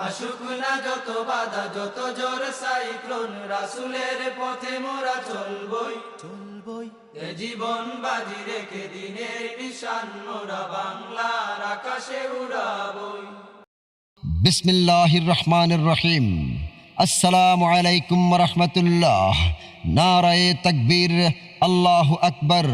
আসুক না যত বাধা যত জোর সাইক্লোন রাসুলের পথে মোরা চলবই। চলবই। এ জীবন বাজি রেখে দিনের নিশান মোরা বাংলার আকাশে উড়াবই। বিসমিল্লাহির রহমানির রহিম আসসালামু আলাইকুম রহমতুল্লাহ। নারায়ে তকবীর আল্লাহ আকবর।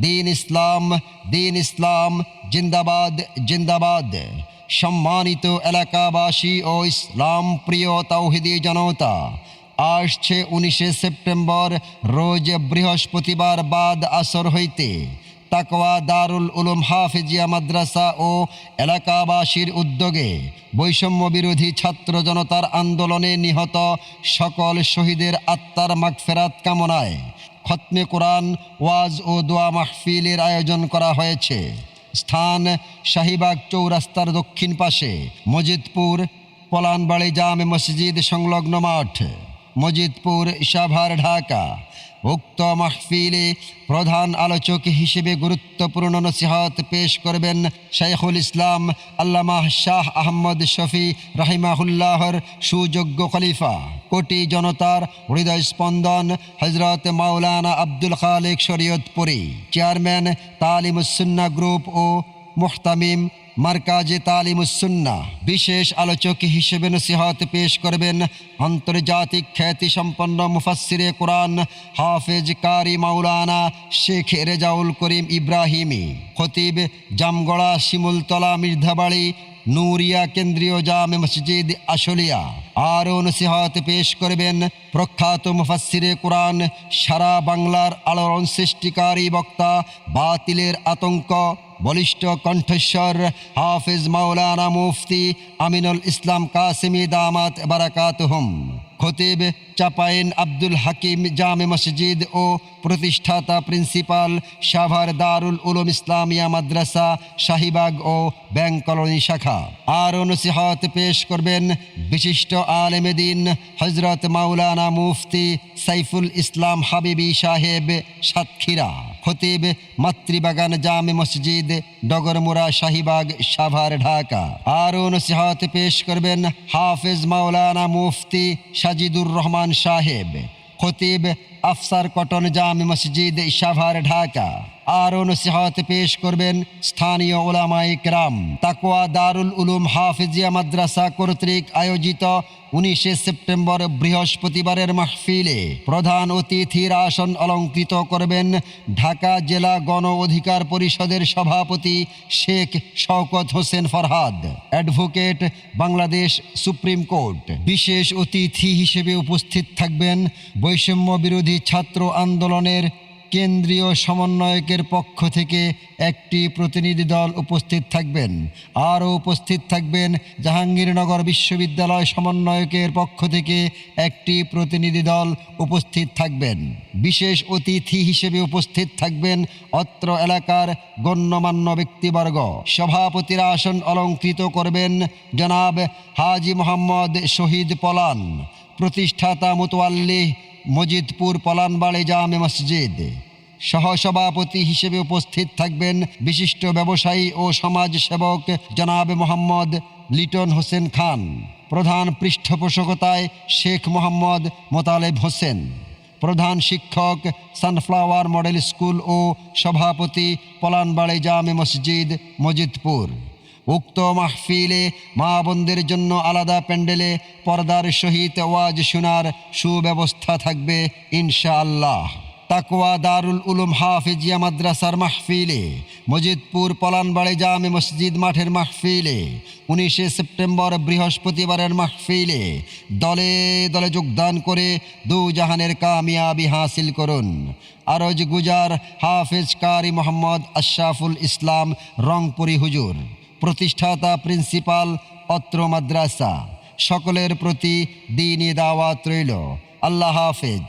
দিন ইসলাম দিন ইসলাম জিন্দাবাদ জিন্দাবাদ। সম্মানিত এলাকাবাসী ও ইসলাম প্রিয় তৌহিদি জনতা, আসছে উনিশে সেপ্টেম্বর, রোজ বৃহস্পতিবার বাদ আসর হইতে তাকওয়া দারুল উলুম হাফিজিয়া মাদ্রাসা ও এলাকাবাসীর উদ্যোগে বৈষম্য বিরোধী ছাত্র জনতার আন্দোলনে নিহত সকল শহীদের আত্মার মাগফেরাত কামনায় খতমে কোরআন, ওয়াজ ও দোয়া মাহফিলের আয়োজন করা হয়েছে। স্থান শাহিবাগ চৌরাস্তার দক্ষিণ পাশে। মজিদপুর পলানবাড়ি জামে মসজিদ সংলগ্ন মাঠ। মজিদপুর সাভার ঢাকা। উক্ত মাহফিলে প্রধান আলোচক হিসেবে গুরুত্বপূর্ণ নসিহত পেশ করবেন শাইখুল ইসলাম আল্লামাহ শাহ আহমদ শফি রাহিমাহুল্লাহর সুযোগ্য খলিফা, কোটি জনতার হৃদয় স্পন্দন হজরত মাওলানা আব্দুল খালেক শরীয়তপুরী, চেয়ারম্যান তালিমুসুন্না গ্রুপ ও মুহতামিম মার্কাজে তালিমুসুন্না বিশেষ আলোচক হিসেবে নসিহত পেশ করবেন আন্তর্জাতিক খ্যাতি সম্পন্ন মুফাসিরে কোরআন হাফেজ কারি মাওলানা শেখ রেজাউল করিম ইব্রাহিমি, খতিব জামগড়া শিমুলতলা মির্ধাবাড়ি, নুরিয়া কেন্দ্রীয় জামে মসজিদ আশুলিয়া। আরও নসিহত পেশ করবেন প্রখ্যাত মুফাসিরে কোরআন, সারা বাংলার আলোড়ন সৃষ্টিকারী বক্তা, বাতিলের আতঙ্ক, বলিষ্ঠ কণ্ঠস্বর, হাফিজ মাওলানা মুফতি আমিনুল ইসলাম কাসিমি দামাত বারাকাতুহুম। খতিব চাপাইন আব্দুল হাকিম জামে মসজিদ ও প্রতিষ্ঠাতা প্রিন্সিপাল সাভার দারুল উলুম ইসলামিয়া মাদ্রাসা, শাহিবাগ ও ব্যাংক কলোনি শাখা। আর নসিহত পেশ করবেন বিশিষ্ট আলেমেদিন হজরত মাওলানা মুফতি সাইফুল ইসলাম হাবিবি সাহেব সাতক্ষীরা। খতিব মাতৃবাগান জামে মসজিদ ডগরমুরা শাহিবাগ সাভার ঢাকা। আরও নসিহত পেশ করবেন হাফেজ মাওলানা মুফতি সাজিদুর রহমান সাহেব। খতিব আফসার কটন জামে মসজিদ সাভার ঢাকা। আরও নসিহত পেশ করবেন স্থানীয় ওলামাই কেরাম। তাকোয়া দারুল উলুম হাফিজিয়া মাদ্রাসা কর্তৃক আয়োজিত উনিশে সেপ্টেম্বর বৃহস্পতিবারের মাহফিলে প্রধান অতিথির আসন অলঙ্কৃত করবেন ঢাকা জেলা গণ অধিকার পরিষদের সভাপতি Sheikh Shawkat Hossain Farhad. Advocate, Bangladesh supreme court. বিশেষ অতিথি হিসেবে উপস্থিত থাকবেন বৈষম্য বিরোধী ছাত্র আন্দোলনের কেন্দ্রীয় সমন্বয়কের পক্ষ থেকে একটি প্রতিনিধি দল উপস্থিত থাকবেন। আরও উপস্থিত থাকবেন জাহাঙ্গীরনগর বিশ্ববিদ্যালয় সমন্বয়কের পক্ষ থেকে একটি প্রতিনিধি দল উপস্থিত থাকবেন। বিশেষ অতিথি হিসেবে উপস্থিত থাকবেন অত্র এলাকার গণ্যমান্য ব্যক্তিবর্গ। সভাপতির আসন অলঙ্কৃত করবেন জনাব হাজি মোহাম্মদ শহীদ পলান। প্রতিষ্ঠাতা মুতোয়াল্লি মজিদপুর পলানবাড়ি জামে মসজিদ। সহসভাপতি হিসেবে উপস্থিত থাকবেন বিশিষ্ট ব্যবসায়ী ও সমাজ সেবক জনাব মোহাম্মদ লিটন হোসেন খান। প্রধান পৃষ্ঠপোষকতায় শেখ মোহাম্মদ মোতালেব হোসেন। প্রধান শিক্ষক সানফ্লাওয়ার মডেল স্কুল ও সভাপতি পলানবাড়ি জামে মসজিদ মজিদপুর। উক্ত মাহফিলে মা বোনদের জন্য আলাদা প্যান্ডেলে পর্দার সহিত ওয়াজ শোনার সুব্যবস্থা থাকবে ইনশাআল্লাহ। তাকওয়া দারুল উলুম হাফিজিয়া মাদ্রাসার মাহফিলে, মজিদপুর পলানবাড়ি জামে মসজিদ মাঠের মাহফিলে, উনিশে সেপ্টেম্বর বৃহস্পতিবারের মাহফিলে দলে দলে যোগদান করে দু জাহানের কামিয়াবি হাসিল করুন। আরজ গুজার হাফিজ কারি মোহাম্মদ আশরাফুল ইসলাম রংপুরি হুজুর। প্রতিষ্ঠাতা প্রিন্সিপাল অত্র মাদ্রাসা। সকলের প্রতি দিনই দাওয়াত রইল। আল্লাহ হাফেজ।